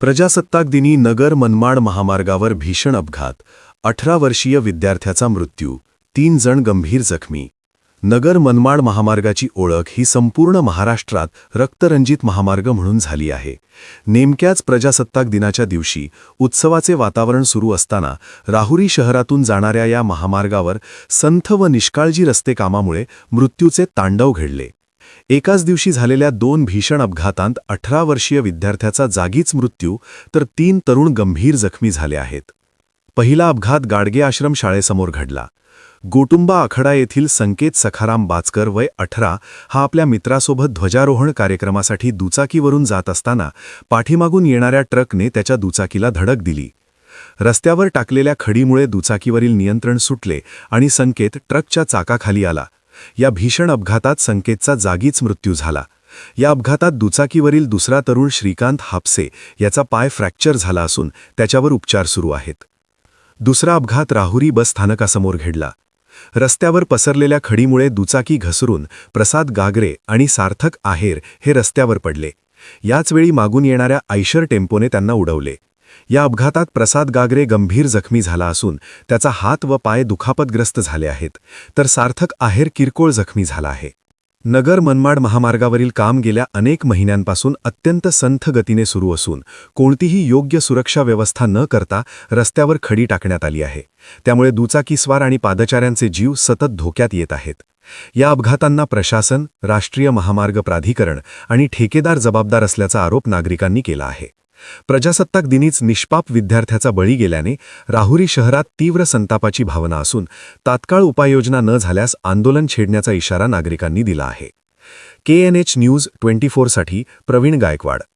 प्रजासत्ताक दिनी नगर मनमाड महामार्गावर भीषण अपघात. अठरा वर्षीय विद्यार्थ्याचा मृत्यू. तीन जण गंभीर जखमी. नगर मनमाड महामार्गाची ओळख ही संपूर्ण महाराष्ट्रात रक्तरंजित महामार्ग म्हणून झाली आहे. नेमक्याच प्रजासत्ताक दिनाच्या दिवशी उत्सवाचे वातावरण सुरू असताना राहुरी शहरातून जाणाऱ्या या महामार्गावर संथ व निष्काळजी रस्ते कामामुळे मृत्यूचे तांडव घडले. एकाच दिवशी झालेल्या दोन भीषण अपघातांत अठरा वर्षीय विद्यार्थ्याचा जागीच मृत्यू तर तीन तरुण गंभीर जखमी झाले आहेत. पहिला अपघात गाडगे आश्रम शाळेसमोर घडला. गोटुंबा आखडा येथील संकेत सखाराम बाचकर वय अठरा हा आपल्या मित्रासोबत ध्वजारोहण कार्यक्रमासाठी दुचाकीवरून जात असताना पाठीमागून येणाऱ्या ट्रकने त्याच्या दुचाकीला धडक दिली. रस्त्यावर टाकलेल्या खडीमुळे दुचाकीवरील नियंत्रण सुटले आणि संकेत ट्रकच्या चाकाखाली आला. या भीषण अपघातात संकेतचा जागीच मृत्यू झाला. या अपघातात दुचाकीवरील दुसरा तरुण श्रीकांत हापसे याचा पाय फ्रॅक्चर झाला असून त्याच्यावर उपचार सुरू आहेत. दुसरा अपघात राहुरी बस स्थानकासमोर घडला. रस्त्यावर पसरलेल्या खडीमुळे दुचाकी घसरून प्रसाद गागरे आणि सार्थक आहेर हे रस्त्यावर पडले. याचवेळी मागून येणाऱ्या आयशर टेम्पोने त्यांना उडवले. या अपघातात प्रसाद गागरे गंभीर जखमी झाला असून त्याचा हात व पाय दुखापतग्रस्त झाले आहेत. तर सार्थक आहेर किरकोळ जखमी झाला आहे. नगर मनमाड महामार्गावरील काम गेल्या अनेक महिन्यांपासून अत्यंत संथ गतीने सुरू असून कोणतीही योग्य सुरक्षा व्यवस्था न करता रस्त्यावर खडी टाकण्यात आली आहे. त्यामुळे दुचाकीस्वार आणि पादचाऱ्यांचे जीव सतत धोक्यात येत आहेत. या अपघातांना प्रशासन राष्ट्रीय महामार्ग प्राधिकरण आणि ठेकेदार जबाबदार असल्याचा आरोप नागरिकांनी केला आहे. प्रजासत्ताक दिनीच निष्पाप विद्यार्थ्याचा बळी गेल्याने राहुरी शहरात तीव्र संतापाची भावना असून तात्काळ उपाययोजना न झाल्यास आंदोलन छेडण्याचा इशारा नागरिकांनी दिला आहे. K N H news twenty फोरसाठी Pravin Gaikwad